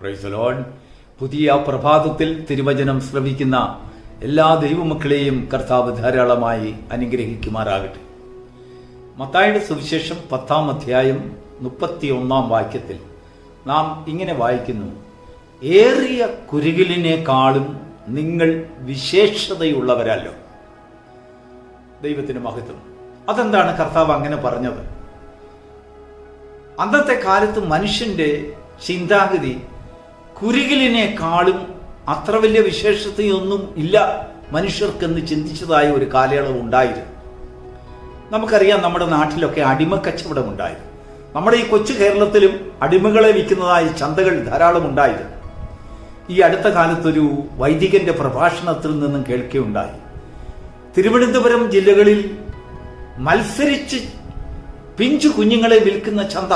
പ്രൈസലോൺ പുതിയ പ്രഭാതത്തിൽ തിരുവചനം ശ്രവിക്കുന്ന എല്ലാ ദൈവമക്കളെയും കർത്താവ് ധാരാളമായി അനുഗ്രഹിക്കുമാറാകട്ടെ. മത്തായുടെ സുവിശേഷം പത്താം അധ്യായം മുപ്പത്തി ഒന്നാം വാക്യത്തിൽ നാം ഇങ്ങനെ വായിക്കുന്നു. ഏറിയ കുരുകിലിനേക്കാളും നിങ്ങൾ വിശേഷതയുള്ളവരല്ലോ. ദൈവത്തിന് മഹത്വം. അതെന്താണ് കർത്താവ് അങ്ങനെ പറഞ്ഞത്? അന്നത്തെ കാലത്ത് മനുഷ്യന്റെ ചിന്താഗതി കുരുകിലിനേക്കാളും അത്ര വലിയ വിശേഷതയൊന്നും ഇല്ല മനുഷ്യർക്കെന്ന് ചിന്തിച്ചതായ ഒരു കാലയളവ് ഉണ്ടായിരുന്നു. നമുക്കറിയാം നമ്മുടെ നാട്ടിലൊക്കെ അടിമക്കച്ചവടം ഉണ്ടായിരുന്നു. നമ്മുടെ ഈ കൊച്ചു കേരളത്തിലും അടിമകളെ വിൽക്കുന്നതായ ചന്തകൾ ധാരാളം ഉണ്ടായിരുന്നു. ഈ അടുത്ത കാലത്തൊരു വൈദികന്റെ പ്രഭാഷണത്തിൽ നിന്നും കേൾക്കുകയുണ്ടായി തിരുവനന്തപുരം ജില്ലകളിൽ മത്സരിച്ച് പിഞ്ചു കുഞ്ഞുങ്ങളെ വിൽക്കുന്ന ചന്ത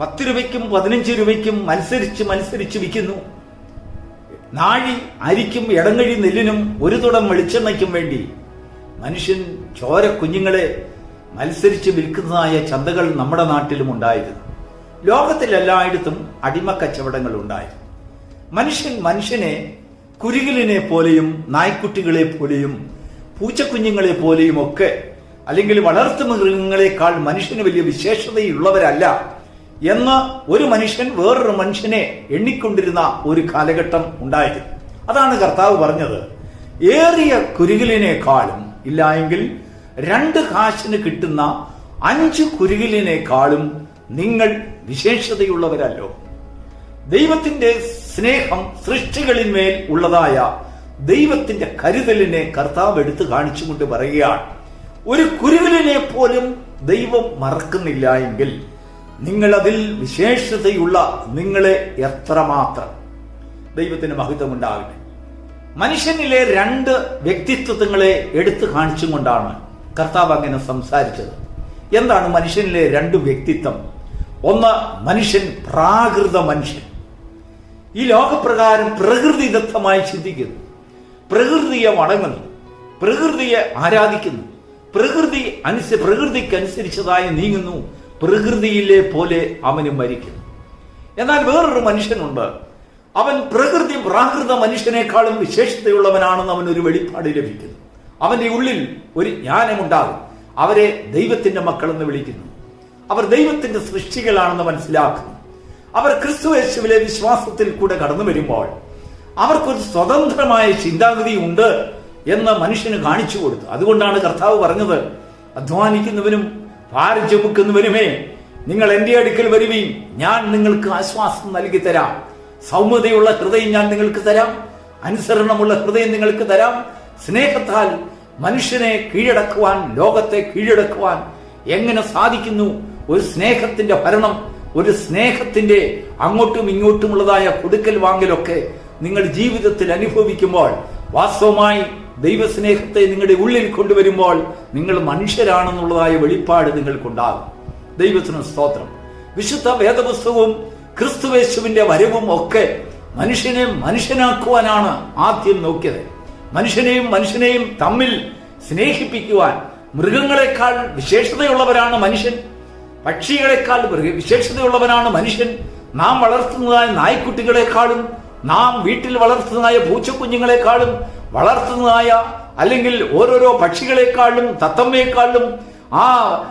പത്ത് രൂപയ്ക്കും പതിനഞ്ച് രൂപയ്ക്കും മത്സരിച്ച് മത്സരിച്ച് വിൽക്കുന്നു. നാഴി അരിക്കും ഇടങ്ങഴി നെല്ലിനും ഒരു തുടം വെളിച്ചെണ്ണയ്ക്കും വേണ്ടി മനുഷ്യൻ ചോര കുഞ്ഞുങ്ങളെ മത്സരിച്ച് വിൽക്കുന്നതായ ചന്തകൾ നമ്മുടെ നാട്ടിലും ഉണ്ടായിരുന്നു. ലോകത്തിലെല്ലായിടത്തും അടിമക്കച്ചവടങ്ങൾ ഉണ്ടായി മനുഷ്യൻ മനുഷ്യനെ കുരുകിലിനെ പോലെയും നായ്ക്കുട്ടികളെ പോലെയും പൂച്ചക്കുഞ്ഞുങ്ങളെ പോലെയും ഒക്കെ അല്ലെങ്കിൽ വളർത്തു മൃഗങ്ങളെക്കാൾ മനുഷ്യന് വലിയ വിശേഷതയുള്ളവരല്ല. എന്ന് ഒരു മനുഷ്യൻ വേറൊരു മനുഷ്യനെ എണ്ണിക്കൊണ്ടിരുന്ന ഒരു കാലഘട്ടം ഉണ്ടായത്. അതാണ് കർത്താവ് പറഞ്ഞത്. ഏറിയ കുരുകിലിനേക്കാളും ഇല്ല എങ്കിൽ രണ്ട് കാശിന് കിട്ടുന്ന അഞ്ച് കുരുകിലിനേക്കാളും നിങ്ങൾ വിശേഷതയുള്ളവരല്ലോ. ദൈവത്തിന്റെ സ്നേഹം സൃഷ്ടികളിന്മേൽ ഉള്ളതായ ദൈവത്തിന്റെ കരുതലിനെ കർത്താവ് എടുത്തു കാണിച്ചുകൊണ്ട് പറയുകയാണ്. ഒരു കുരുവിലിനെ പോലും ദൈവം മറക്കുന്നില്ല എങ്കിൽ നിങ്ങൾ അതിൽ വിശേഷതയുള്ള നിങ്ങളെ എത്രമാത്രം ദൈവത്തിന് മഹത്വം ഉണ്ടാകട്ടെ മനുഷ്യനിലെ രണ്ട് വ്യക്തിത്വങ്ങളെ എടുത്തു കാണിച്ചുകൊണ്ടാണ് കർത്താവ് അങ്ങനെ സംസാരിച്ചത്. എന്താണ് മനുഷ്യനിലെ രണ്ട് വ്യക്തിത്വം? ഒന്ന് മനുഷ്യൻ പ്രാകൃത മനുഷ്യൻ. ഈ ലോകപ്രകാരം പ്രകൃതിദത്തമായി ചിന്തിക്കുന്നു. പ്രകൃതിയെ വണങ്ങുന്നു. പ്രകൃതിയെ ആരാധിക്കുന്നു. പ്രകൃതി അനുസ പ്രകൃതിക്കനുസരിച്ചതായി നീങ്ങുന്നു. പ്രകൃതിയിലെ പോലെ അവനും മരിക്കുന്നു. എന്നാൽ വേറൊരു മനുഷ്യനുണ്ട്. അവൻ പ്രകൃതി പ്രാകൃത മനുഷ്യനേക്കാളും വിശേഷതയുള്ളവനാണെന്ന് അവൻ ഒരു വെളിപ്പാട് ലഭിക്കുന്നു. അവന്റെ ഉള്ളിൽ ഒരു ജ്ഞാനമുണ്ടാകും. അവരെ ദൈവത്തിന്റെ മക്കളെന്ന് വിളിക്കുന്നു. അവർ ദൈവത്തിന്റെ സൃഷ്ടികളാണെന്ന് മനസ്സിലാക്കുന്നു. അവർ ക്രിസ്തു യേശുവിലെ വിശ്വാസത്തിൽ കൂടെ കടന്നു വരുമ്പോൾ അവർക്കൊരു സ്വതന്ത്രമായ ചിന്താഗതി ഉണ്ട് എന്ന് മനുഷ്യന് കാണിച്ചു കൊടുത്തു. അതുകൊണ്ടാണ് കർത്താവ് പറഞ്ഞത് അധ്വാനിക്കുന്നവനും ഭാരം ചുമക്കുന്നവനുമേ നിങ്ങൾ എന്റെ അടുക്കൽ വരുവീൻ. ഞാൻ നിങ്ങൾക്ക് ആശ്വാസം നൽകി തരാം. സൗമ്യതയുള്ള ഹൃദയം ഞാൻ നിങ്ങൾക്ക് തരാം. അനുസരണമുള്ള ഹൃദയം നിങ്ങൾക്ക് തരാം. സ്നേഹത്താൽ മനുഷ്യനെ കീഴടക്കുവാൻ ലോകത്തെ കീഴടക്കുവാൻ എങ്ങനെ സാധിക്കുന്നു? ഒരു സ്നേഹത്തിന്റെ ഭരണം ഒരു സ്നേഹത്തിന്റെ അങ്ങോട്ടും ഇങ്ങോട്ടുമുള്ളതായ കൊടുക്കൽ വാങ്ങലൊക്കെ നിങ്ങൾ ജീവിതത്തിൽ അനുഭവിക്കുമ്പോൾ വാസ്തവമായി ദൈവസ്നേഹത്തെ നിങ്ങളുടെ ഉള്ളിൽ കൊണ്ടുവരുമ്പോൾ നിങ്ങൾ മനുഷ്യരാണെന്നുള്ളതായ വെളിപ്പാട് നിങ്ങൾക്കുണ്ടാകും. ദൈവത്തിന് സ്തോത്രം. വിശുദ്ധ വേദപുസ്തകവും ക്രിസ്തുവേശുവിന്റെ വരവും ഒക്കെ മനുഷ്യനെ മനുഷ്യനാക്കുവാനാണ് ആദ്യം നോക്കിയത്. മനുഷ്യനെയും മനുഷ്യനെയും തമ്മിൽ സ്നേഹിപ്പിക്കുവാൻ മൃഗങ്ങളെക്കാൾ വിശേഷതയുള്ളവരാണ് മനുഷ്യൻ. പക്ഷികളെക്കാൾ വിശേഷതയുള്ളവനാണ് മനുഷ്യൻ. നാം വളർത്തുന്നതായ നായ്ക്കുട്ടികളെക്കാളും നാം വീട്ടിൽ വളർത്തുന്നതായ പൂച്ചക്കുഞ്ഞുങ്ങളെക്കാളും വളർത്തുന്നതായ അല്ലെങ്കിൽ ഓരോരോ പക്ഷികളെക്കാളും തത്തമ്മയെക്കാളും ആ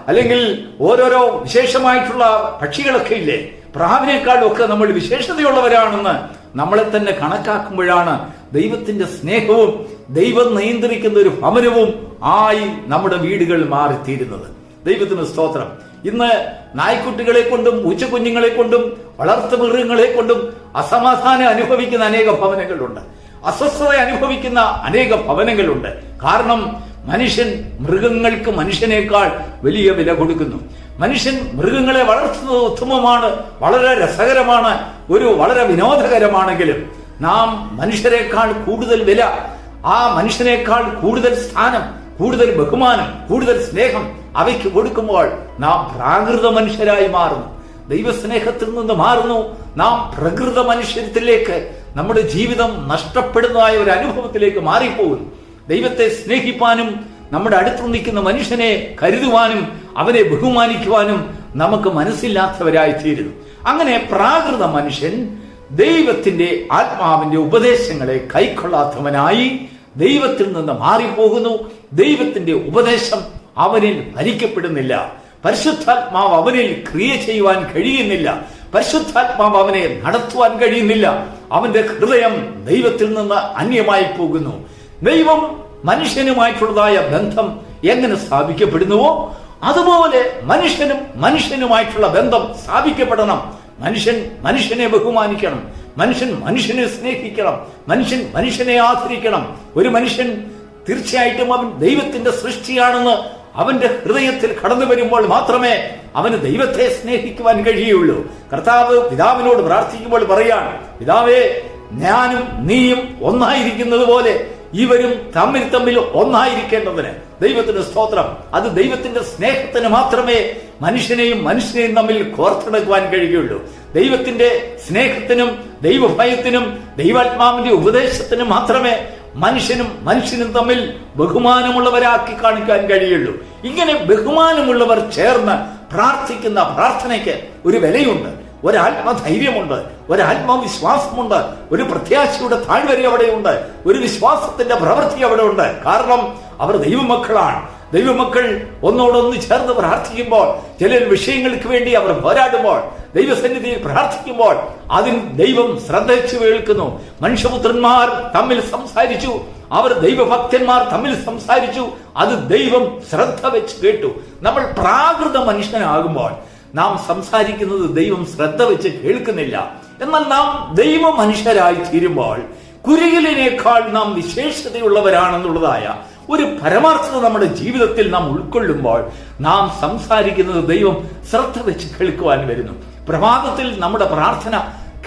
അല്ലെങ്കിൽ ഓരോരോ വിശേഷമായിട്ടുള്ള പക്ഷികളൊക്കെ ഇല്ലേ? പ്രാവിനേക്കാളും ഒക്കെ നമ്മൾ വിശേഷതയുള്ളവരാണെന്ന് നമ്മളെ തന്നെ കണക്കാക്കുമ്പോഴാണ് ദൈവത്തിന്റെ സ്നേഹവും ദൈവം നിയന്ത്രിക്കുന്ന ഒരു ഭവനവും ആയി നമ്മുടെ വീടുകൾ മാറിത്തീരുന്നത്. ദൈവത്തിന് സ്തോത്രം. ഇന്ന് നായ്ക്കുട്ടികളെ കൊണ്ടും പൂച്ചക്കുഞ്ഞുങ്ങളെ കൊണ്ടും വളർത്തു മൃഗങ്ങളെ കൊണ്ടും അസമാധാനം അനുഭവിക്കുന്ന അനേക ഭവനങ്ങളുണ്ട്. അസ്വസ്ഥത അനുഭവിക്കുന്ന അനേക ഭവനങ്ങളുണ്ട്. കാരണം മനുഷ്യൻ മൃഗങ്ങൾക്ക് മനുഷ്യനേക്കാൾ വലിയ വില കൊടുക്കുന്നു. മനുഷ്യൻ മൃഗങ്ങളെ വളർത്തുന്നത് ഉത്തമമാണ് വളരെ രസകരമാണ് ഒരു വളരെ വിനോദകരമാണെങ്കിലും നാം മനുഷ്യരെക്കാൾ കൂടുതൽ വില ആ മനുഷ്യനേക്കാൾ കൂടുതൽ സ്ഥാനം കൂടുതൽ ബഹുമാനം കൂടുതൽ സ്നേഹം അവയ്ക്ക് കൊടുക്കുമ്പോൾ നാം പ്രാകൃത മനുഷ്യരായി മാറുന്നു. ദൈവസ്നേഹത്തിൽ നിന്ന് മാറുന്നു. നാം പ്രകൃത മനുഷ്യത്തിലേക്ക് നമ്മുടെ ജീവിതം നഷ്ടപ്പെടുന്നതായ ഒരു അനുഭവത്തിലേക്ക് മാറിപ്പോകും ദൈവത്തെ സ്നേഹിപ്പാനും നമ്മുടെ അടുത്ത് നിൽക്കുന്ന മനുഷ്യനെ കരുതുവാനും അവനെ ബഹുമാനിക്കുവാനും നമുക്ക് മനസ്സില്ലാത്തവരായി തീരുന്നു. അങ്ങനെ പ്രാകൃത മനുഷ്യൻ ദൈവത്തിന്റെ ആത്മാവിന്റെ ഉപദേശങ്ങളെ കൈക്കൊള്ളാത്തവനായി ദൈവത്തിൽ നിന്ന് മാറിപ്പോകുന്നു. ദൈവത്തിന്റെ ഉപദേശം അവനിൽ ഭരിക്കപ്പെടുന്നില്ല. പരിശുദ്ധാത്മാവ് അവനിൽ ക്രിയ ചെയ്യുവാൻ കഴിയുന്നില്ല. പരിശുദ്ധാത്മാവ് അവനെ നടത്തുവാൻ കഴിയുന്നില്ല. അവന്റെ ഹൃദയം ദൈവത്തിൽ നിന്ന് അന്യമായി പോകുന്നു. ദൈവം മനുഷ്യനുമായിട്ടുള്ളതായ ബന്ധം എങ്ങനെ സ്ഥാപിക്കപ്പെടുന്നുവോ അതുപോലെ മനുഷ്യനും മനുഷ്യനുമായിട്ടുള്ള ബന്ധം സ്ഥാപിക്കപ്പെടണം. മനുഷ്യൻ മനുഷ്യനെ ബഹുമാനിക്കണം. മനുഷ്യൻ മനുഷ്യനെ സ്നേഹിക്കണം. മനുഷ്യൻ മനുഷ്യനെ ആദരിക്കണം. ഒരു മനുഷ്യൻ തീർച്ചയായിട്ടും അവൻ ദൈവത്തിന്റെ സൃഷ്ടിയാണെന്ന് അവന്റെ ഹൃദയത്തിൽ കടന്നു വരുമ്പോൾ മാത്രമേ അവന് ദൈവത്തെ സ്നേഹിക്കുവാൻ കഴിയുള്ളൂ. കർത്താവ് പിതാവിനോട് പ്രാർത്ഥിക്കുമ്പോൾ പറയാണ് പിതാവേ ഞാനും നീയും ഒന്നായിരിക്കുന്നത് പോലെ ഇവരും തമ്മിൽ തമ്മിൽ ഒന്നായിരിക്കേണ്ടതിന് ദൈവത്തിന്റെ സ്തോത്രം. അത് ദൈവത്തിന്റെ സ്നേഹത്തിന് മാത്രമേ മനുഷ്യനെയും മനുഷ്യനെയും തമ്മിൽ കോർത്തെടുക്കുവാൻ കഴിയുള്ളൂ. ദൈവത്തിന്റെ സ്നേഹത്തിനും ദൈവഭയത്തിനും ദൈവാത്മാവിന്റെ ഉപദേശത്തിനും മാത്രമേ മനുഷ്യനും മനുഷ്യനും തമ്മിൽ ബഹുമാനമുള്ളവരാക്കി കാണിക്കാൻ കഴിയുള്ളൂ. ഇങ്ങനെ ബഹുമാനമുള്ളവർ ചേർന്ന് പ്രാർത്ഥിക്കുന്ന പ്രാർത്ഥനയ്ക്ക് ഒരു വിലയുണ്ട് ഒരാത്മധൈര്യമുണ്ട് ഒരാത്മവിശ്വാസമുണ്ട് ഒരു പ്രത്യാശയുടെ താഴ്വര അവിടെയുണ്ട് ഒരു വിശ്വാസത്തിന്റെ പ്രവൃത്തി അവിടെ ഉണ്ട് കാരണം അവർ ദൈവമക്കളാണ്. ദൈവമക്കൾ ഒന്നോടൊന്ന് ചേർന്ന് പ്രാർത്ഥിക്കുമ്പോൾ ചില വിഷയങ്ങൾക്ക് വേണ്ടി അവർ പോരാടുമ്പോൾ ദൈവസന്നിധിയിൽ പ്രാർത്ഥിക്കുമ്പോൾ അതിന് ദൈവം ശ്രദ്ധിച്ചു കേൾക്കുന്നു. മനുഷ്യപുത്രന്മാർ തമ്മിൽ സംസാരിച്ചു. അവർ ദൈവഭക്തന്മാർ തമ്മിൽ സംസാരിച്ചു. അത് ദൈവം ശ്രദ്ധ വെച്ച് കേട്ടു. നമ്മൾ പ്രാകൃത മനുഷ്യനാകുമ്പോൾ നാം സംസാരിക്കുന്നത് ദൈവം ശ്രദ്ധ വെച്ച് കേൾക്കുന്നില്ല. എന്നാൽ നാം ദൈവ മനുഷ്യരായി തീരുമ്പോൾ കുരുകിലിനേക്കാൾ നാം വിശേഷതയുള്ളവരാണെന്നുള്ളതായ ഒരു പരമാർത്ഥത നമ്മുടെ ജീവിതത്തിൽ നാം ഉൾക്കൊള്ളുമ്പോൾ നാം സംസാരിക്കുന്നത് ദൈവം ശ്രദ്ധ വെച്ച് കേൾക്കുവാൻ വരുന്നു. പ്രഭാതത്തിൽ നമ്മുടെ പ്രാർത്ഥന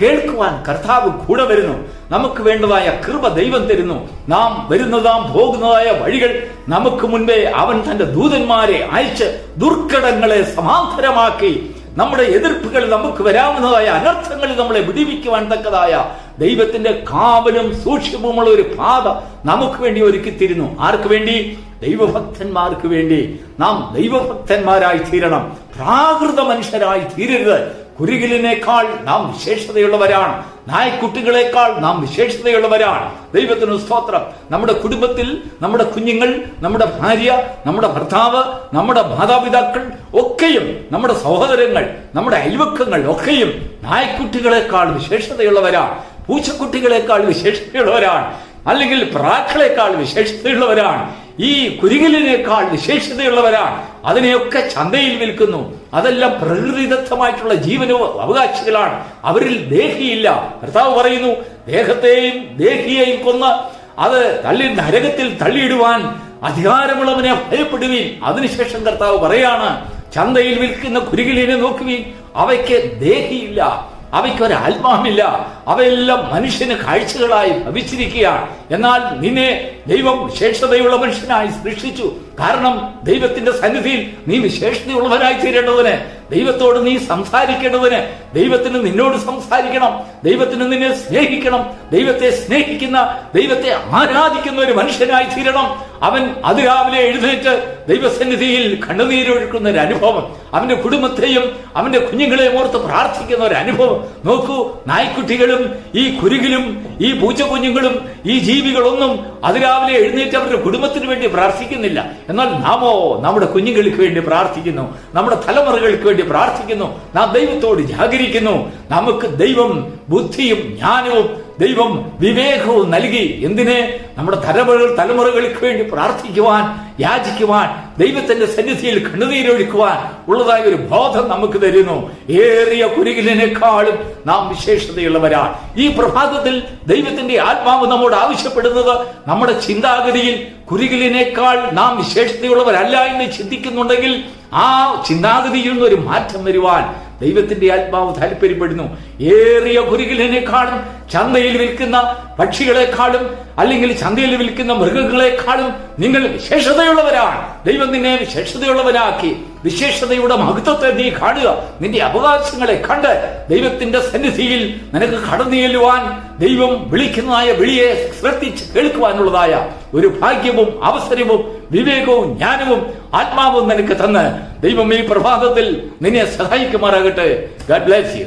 കേൾക്കുവാൻ കർത്താവ് കൂടെ വരുന്നു. നമുക്ക് വേണ്ടതായ കൃപ ദൈവം തരുന്നു. നാം വരുന്നതാം പോകുന്നതായ വഴികൾ നമുക്ക് മുൻപേ അവൻ തന്റെ ദൂതന്മാരെ അയച്ച് ദുർഘടങ്ങളെ സമാന്തരമാക്കി നമ്മുടെ എതിർപ്പുകൾ നമുക്ക് വരാവുന്നതായ അനർത്ഥങ്ങളിൽ നമ്മളെ വിടിവിക്കുവാൻ തക്കതായ ദൈവത്തിന്റെ കാവലും സൂക്ഷ്മമുള്ള ഒരു പാത നമുക്ക് വേണ്ടി ഒരുക്കി തരുന്നു. ആർക്ക് വേണ്ടി? ദൈവഭക്തന്മാർക്ക് വേണ്ടി. നാം ദൈവഭക്തന്മാരായി തീരണം. പ്രാകൃത മനുഷ്യരായി തീരരുത്. കുരുകിലിനേക്കാൾ നാം വിശേഷതയുള്ളവരാണ്. നായ്ക്കുട്ടികളെക്കാൾ നാം വിശേഷതയുള്ളവരാണ്. ദൈവത്തിന് സ്തോത്രം. നമ്മുടെ കുടുംബത്തിൽ നമ്മുടെ കുഞ്ഞുങ്ങൾ നമ്മുടെ ഭാര്യ നമ്മുടെ ഭർത്താവ് നമ്മുടെ മാതാപിതാക്കൾ ഒക്കെയും നമ്മുടെ സഹോദരങ്ങൾ നമ്മുടെ അയൽവക്കങ്ങൾ ഒക്കെയും നായ്ക്കുട്ടികളെക്കാൾ വിശേഷതയുള്ളവരാണ്. പൂച്ചക്കുട്ടികളെക്കാൾ വിശേഷതയുള്ളവരാണ്. അല്ലെങ്കിൽ പ്രാക്കളെക്കാൾ വിശേഷതയുള്ളവരാണ്. ഈ കുരുകിലിനേക്കാൾ വിശേഷതയുള്ളവരാണ്. അതിനെയൊക്കെ ചന്തയിൽ വിൽക്കുന്നു. അതെല്ലാം പ്രകൃതിദത്തമായിട്ടുള്ള ജീവനോ അവകാശികളാണ്. അവരിൽ ദേഹിയില്ല. ഭർത്താവ് പറയുന്നു ദേഹത്തെയും ദേഹിയെയും കൊന്ന് അത് തള്ളി നരകത്തിൽ തള്ളിയിടുവാൻ അധികാരമുള്ളവനെ ഭയപ്പെടുവീൻ. അതിനുശേഷം കർത്താവ് പറയാണ് ചന്തയിൽ വിൽക്കുന്ന കുരുകിലിനെ നോക്കുവീൻ. അവയ്ക്ക് ദേഹിയില്ല. അവയ്ക്ക് ഒരു ആത്മാവില്ല. അവയെല്ലാം മനുഷ്യന് കാഴ്ചകളായി ഭവിച്ചിരിക്കുകയാണ്. എന്നാൽ നിന്നെ ദൈവം വിശേഷതയുള്ള മനുഷ്യനായി സൃഷ്ടിച്ചു. കാരണം ദൈവത്തിന്റെ സന്നിധിയിൽ നീ വിശേഷതയുള്ളവനായി തീരേണ്ടതിന് ദൈവത്തോട് നീ സംസാരിക്കേണ്ടതിന് ദൈവത്തിന് നിന്നോട് സംസാരിക്കണം ദൈവത്തിന് നിന്നെ സ്നേഹിക്കണം ദൈവത്തെ സ്നേഹിക്കുന്ന ദൈവത്തെ ആരാധിക്കുന്ന ഒരു മനുഷ്യനായി തീരണം അവൻ അതിരാവിലെ എഴുന്നേറ്റ് ദൈവസന്നിധിയിൽ കണ്ണുനീരൊഴുക്കുന്ന ഒരു അനുഭവം. അവന്റെ കുടുംബത്തെയും അവന്റെ കുഞ്ഞുങ്ങളെയും ഓർത്ത് പ്രാർത്ഥിക്കുന്ന ഒരു അനുഭവം. നോക്കൂ നായ്ക്കുട്ടികളും ഈ കുരുകിലും ഈ പൂച്ചക്കുഞ്ഞുങ്ങളും ഈ ജീവികളൊന്നും അതിരാവിലെ എഴുന്നേറ്റ് അവരുടെ കുടുംബത്തിന് വേണ്ടി പ്രാർത്ഥിക്കുന്നില്ല. എന്നാൽ നാമോ നമ്മുടെ കുഞ്ഞുങ്ങൾക്ക് വേണ്ടി പ്രാർത്ഥിക്കുന്നു. നമ്മുടെ തലമുറകൾക്ക് വേണ്ടി പ്രാർത്ഥിക്കുന്നു. നാം ദൈവത്തോട് ജാഗരിക്കുന്നു. നമുക്ക് ദൈവം ബുദ്ധിയും ജ്ഞാനവും ദൈവം വിവേകവും നൽകി. എന്തിനെ? നമ്മുടെ തലമുറകൾ തലമുറകൾക്ക് വേണ്ടി പ്രാർത്ഥിക്കുവാൻ യാചിക്കുവാൻ ദൈവത്തിന്റെ സന്നിധിയിൽ കണ്ണുനീരൊഴുക്കുവാൻ ഉള്ളതായ ഒരു ബോധം നമുക്ക് തരുന്നു. ഏറിയ കുരുകിലിനേക്കാളും നാം വിശേഷതയുള്ളവരാ ഈ പ്രഭാതത്തിൽ ദൈവത്തിന്റെ ആത്മാവ് നമ്മോട് ആവശ്യപ്പെടുന്നത് നമ്മുടെ ചിന്താഗതിയിൽ കുരുകിലിനേക്കാൾ നാം വിശേഷതയുള്ളവരല്ല എന്ന് ചിന്തിക്കുന്നുണ്ടെങ്കിൽ ആ ചിന്താഗതിയിൽ നിന്ന് ഒരു മാറ്റം വരുവാൻ ദൈവത്തിന്റെ ആത്മാവ് താല്പര്യപ്പെടുന്നു. ഏറിയ കുരുകിലിനേക്കാളും ചന്തയിൽ വിൽക്കുന്ന പക്ഷികളെക്കാളും അല്ലെങ്കിൽ ചന്തയിൽ വിൽക്കുന്ന മൃഗങ്ങളെക്കാളും നിങ്ങൾ വിശേഷതയുള്ളവരാണ്. ദൈവം നിന്നെ വിശേഷതയുള്ളവരാക്കി വിശേഷതയുടെ മഹത്വത്തെ നീ കാണുക. നിന്റെ അവകാശങ്ങളെ കണ്ട് ദൈവത്തിന്റെ സന്നിധിയിൽ നിനക്ക് കടന്നു ചെല്ലുവാൻ ദൈവം വിളിക്കുന്നതായ വിളിയെ ശ്രദ്ധിച്ച് കേൾക്കുവാനുള്ളതായ ഒരു ഭാഗ്യവും അവസരവും വിവേകവും ജ്ഞാനവും ആത്മാവും നിനക്ക് തന്ന് ദൈവം ഈ പ്രഭാതത്തിൽ നിന്നെ സഹായിക്കുമാറാകട്ടെ. ഗഡ് ബ്ലാസ് യു